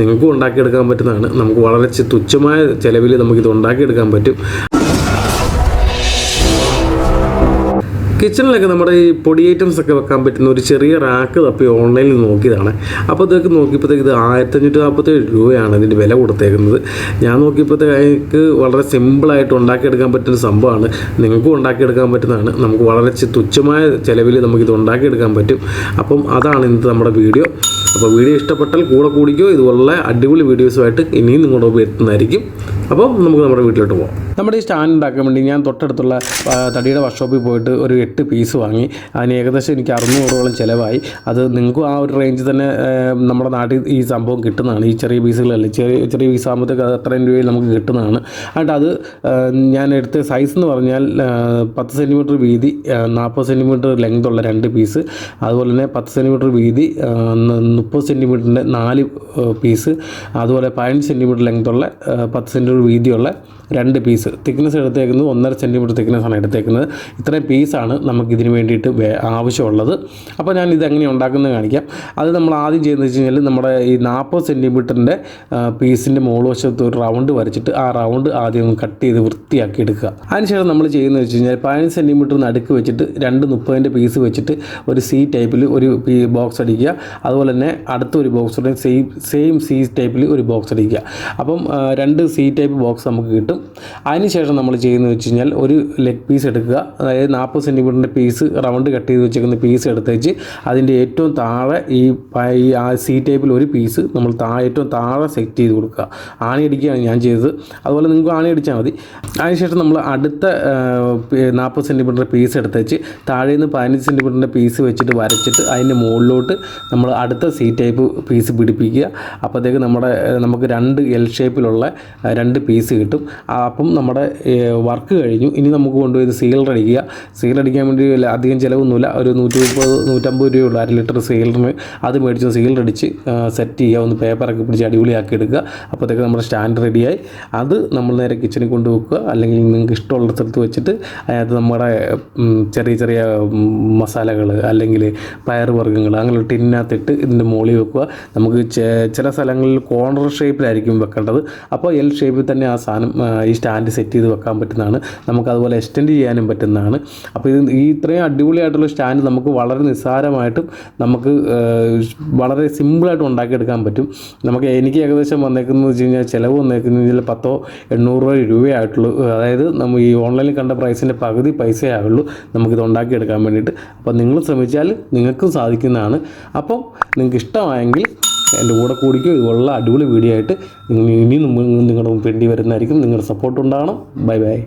നിങ്ങൾക്കും ഉണ്ടാക്കിയെടുക്കാൻ പറ്റുന്നതാണ്. നമുക്ക് വളരെ തുച്ഛമായ ചിലവിൽ നമുക്കിത് ഉണ്ടാക്കിയെടുക്കാൻ പറ്റും. കിച്ചണിലൊക്കെ നമ്മുടെ ഈ പൊടി ഐറ്റംസ് ഒക്കെ വെക്കാൻ പറ്റുന്ന ഒരു ചെറിയ റാക്ക് തപ്പി ഓൺലൈനിൽ നോക്കിയതാണ്. അപ്പോൾ ഇതൊക്കെ നോക്കിയപ്പോഴത്തേക്ക് ഇത് ആയിരത്തഞ്ഞൂറ്റി നാൽപ്പത്തേഴ് രൂപയാണ് ഇതിന്റെ വില കൊടുത്തേക്കുന്നത്. ഞാൻ നോക്കിയപ്പോഴത്തേക്ക് വളരെ സിമ്പിളായിട്ട് ഉണ്ടാക്കിയെടുക്കാൻ പറ്റുന്ന സംഭവമാണ്. നിങ്ങൾക്കും ഉണ്ടാക്കിയെടുക്കാൻ പറ്റുന്നതാണ്. നമുക്ക് വളരെ തുച്ഛമായ ചിലവിൽ നമുക്കിത് ഉണ്ടാക്കിയെടുക്കാൻ പറ്റും. അപ്പം അതാണ് ഇന്നത്തെ നമ്മുടെ വീഡിയോ. അപ്പോൾ വീഡിയോ ഇഷ്ടപ്പെട്ടാൽ കൂടെ കൂടിക്കോ. ഇതുപോലുള്ള അടിപൊളി വീഡിയോസുമായിട്ട് ഇനിയും നിങ്ങളുടെ മുമ്പിൽ എത്തുന്നതായിരിക്കും. അപ്പോൾ നമുക്ക് നമ്മുടെ വീട്ടിലോട്ട് പോകാം നമ്മുടെ ഈ സ്റ്റാൻഡ് ഉണ്ടാക്കാൻ വേണ്ടി ഞാൻ തൊട്ടടുത്തുള്ള തടിയുടെ വർക്ക്ഷോപ്പിൽ പോയിട്ട് ഒരു എട്ട് പീസ് വാങ്ങി. അതിന് ഏകദേശം എനിക്ക് അറുന്നൂറോളം ചിലവായി. അത് നിങ്ങൾക്കും ആ ഒരു റേഞ്ചിൽ തന്നെ നമ്മുടെ നാട്ടിൽ ഈ സംഭവം കിട്ടുന്നതാണ്. ഈ ചെറിയ പീസുകളല്ലേ? ചെറിയ ചെറിയ പീസ് ആകുമ്പോഴത്തേക്ക് അത് അത്രയും രൂപയിൽ നമുക്ക് കിട്ടുന്നതാണ്. അതുകൊണ്ട് അത് ഞാൻ എടുത്ത സൈസ് എന്ന് പറഞ്ഞാൽ പത്ത് സെന്റിമീറ്റർ വീതി നാൽപ്പത് സെന്റിമീറ്റർ ലെങ്ത് ഉള്ള രണ്ട് പീസ്. അതുപോലെ തന്നെ പത്ത് സെന്റിമീറ്റർ വീതി മുപ്പത് സെന്റിമീറ്ററിന്റെ നാല് പീസ് അതുപോലെ പതിനഞ്ച് സെന്റിമീറ്റർ ലെങ്ത് ഉള്ള ആ, പത്ത് സെന്റിമീറ്റർ വീതിയുള്ള രണ്ട് പീസ്. തിക്നെസ് എടുത്തേക്കുന്നത് ഒന്നര സെന്റിമീറ്റർ തിക്നെസ് ആണ് എടുത്തേക്കുന്നത്. ഇത്രയും പീസാണ് നമുക്ക് ഇതിന് വേണ്ടിയിട്ട് ആവശ്യമുള്ളത്. അപ്പോൾ ഞാൻ ഇത് എങ്ങനെ ഉണ്ടാക്കുന്നത് കാണിക്കാം. അത് നമ്മൾ ആദ്യം ചെയ്യുന്നത് വെച്ച് കഴിഞ്ഞാൽ നമ്മുടെ ഈ നാൽപ്പത് സെന്റിമീറ്ററിന്റെ പീസിന്റെ മുകൾ വശത്ത് ഒരു റൗണ്ട് വരച്ചിട്ട് ആ റൗണ്ട് ആദ്യം കട്ട് ചെയ്ത് വൃത്തിയാക്കി എടുക്കുക. അതിനുശേഷം നമ്മൾ ചെയ്യുന്നത് വെച്ച് കഴിഞ്ഞാൽ പതിനഞ്ച് സെന്റിമീറ്റർ നടുക്ക് വെച്ചിട്ട് രണ്ട് മുപ്പതിന്റെ പീസ് വെച്ചിട്ട് ഒരു സി ടൈപ്പിൽ ഒരു ബോക്സ് അടിക്കുക. അതുപോലെ തന്നെ അടുത്ത ഒരു ബോക്സ് സെയിം സെയിം സി ടൈപ്പിൽ ഒരു ബോക്സ് അടിക്കുക. അപ്പം രണ്ട് സി ടൈപ്പ് ബോക്സ് നമുക്ക് കിട്ടും. അതിനുശേഷം നമ്മൾ ചെയ്യുന്നത് വെച്ച് കഴിഞ്ഞാൽ ഒരു ലെഗ് പീസ് എടുക്കുക. അതായത് നാൽപ്പത് സെന്റിമീറ്ററിന്റെ പീസ് റൗണ്ട് കട്ട് ചെയ്ത് വെച്ചേക്കുന്ന പീസ് എടുത്തേച്ച് അതിന്റെ ഏറ്റവും താഴെ ഈ ഈ ആ സി ടൈപ്പിൽ ഒരു പീസ് നമ്മൾ താ ഏറ്റവും താഴെ സെറ്റ് ചെയ്ത് കൊടുക്കുക. ആണി അടിക്കുകയാണ് ഞാൻ ചെയ്തത്. അതുപോലെ നിങ്ങൾക്ക് ആണി അടിച്ചാൽ മതി. അതിനുശേഷം നമ്മൾ അടുത്ത നാൽപ്പത് സെന്റിമീറ്റർ പീസ് എടുത്തേച്ച് താഴെ നിന്ന് പതിനഞ്ച് സെന്റിമീറ്ററിന്റെ പീസ് വെച്ചിട്ട് വരച്ചിട്ട് അതിന്റെ മുകളിലോട്ട് നമ്മൾ അടുത്ത സി ടൈപ്പ് പീസ് പിടിപ്പിക്കുക. അപ്പോഴത്തേക്ക് നമ്മുടെ നമുക്ക് രണ്ട് എൽ ഷേപ്പിലുള്ള രണ്ട് പീസ് കിട്ടും. അപ്പം നമ്മുടെ വർക്ക് കഴിഞ്ഞു. ഇനി നമുക്ക് കൊണ്ടുപോയി സീലർ അടിക്കുക. സീലർ അടിക്കാൻ വേണ്ടി അധികം ചിലവൊന്നുമില്ല. ഒരു നൂറ്റി മുപ്പത് നൂറ്റമ്പത് രൂപയുള്ള അര ലിറ്റർ സീലറിന് അത് മേടിച്ച് സീലർ അടിച്ച് സെറ്റ് ചെയ്യുക. ഒന്ന് പേപ്പറൊക്കെ പിടിച്ച് അടിപൊളിയാക്കി എടുക്കുക. അപ്പോഴത്തേക്ക് നമ്മുടെ സ്റ്റാൻഡ് റെഡിയായി അത് നമ്മൾ നേരെ കിച്ചണിൽ കൊണ്ട് വെക്കുക അല്ലെങ്കിൽ നിങ്ങൾക്ക് ഇഷ്ടമുള്ള സ്ഥലത്ത് വെച്ചിട്ട് അതിനകത്ത് നമ്മുടെ ചെറിയ ചെറിയ മസാലകൾ അല്ലെങ്കിൽ പയർ വർഗങ്ങൾ അങ്ങനെ ടിന്നകത്തിട്ട് ഇതിന്റെ മുകളിൽ വെക്കുക. നമുക്ക് ചില സ്ഥലങ്ങളിൽ കോർണർ ഷേപ്പിലായിരിക്കും വെക്കേണ്ടത്. അപ്പോൾ എൽ ഷേപ്പിൽ തന്നെ ആ സാധനം ഈ സ്റ്റാൻഡ് സെറ്റ് ചെയ്ത് വെക്കാൻ പറ്റുന്നതാണ്. നമുക്ക് അതുപോലെ എക്സ്റ്റെൻഡ് ചെയ്യാനും പറ്റുന്നതാണ്. അപ്പോൾ ഇത് ഈ ഇത്രയും അടിപൊളിയായിട്ടുള്ള സ്റ്റാൻഡ് നമുക്ക് വളരെ നിസ്സാരമായിട്ടും നമുക്ക് വളരെ സിമ്പിളായിട്ട് ഉണ്ടാക്കിയെടുക്കാൻ പറ്റും. നമുക്ക് എനിക്ക് ഏകദേശം വന്നേക്കുന്നത് വെച്ച് കഴിഞ്ഞാൽ ചിലവ് വന്നേക്കുന്നതിൽ പത്തോ എണ്ണൂറ് രൂപ രൂപയായിട്ടുള്ളൂ. അതായത് നമ്മൾ ഈ ഓൺലൈനിൽ കണ്ട പ്രൈസിന്റെ പകുതി പൈസയേ ആവുള്ളൂ നമുക്കിത് ഉണ്ടാക്കിയെടുക്കാൻ വേണ്ടിയിട്ട്. അപ്പോൾ നിങ്ങൾ ശ്രമിച്ചാൽ നിങ്ങൾക്കും സാധിക്കുന്നതാണ്. അപ്പം നിങ്ങൾക്ക് ഇഷ്ടമായെങ്കിൽ എന്റെ കൂടെ കൂടിക്കോ. ഇതുപോലുള്ള അടിപൊളി വീഡിയോ ആയിട്ട് നിങ്ങൾ ഇനിയും നിങ്ങളുടെ മുമ്പിൽ വരുന്നതായിരിക്കും. നിങ്ങളുടെ സപ്പോർട്ട് ഉണ്ടാകണം. Bye bye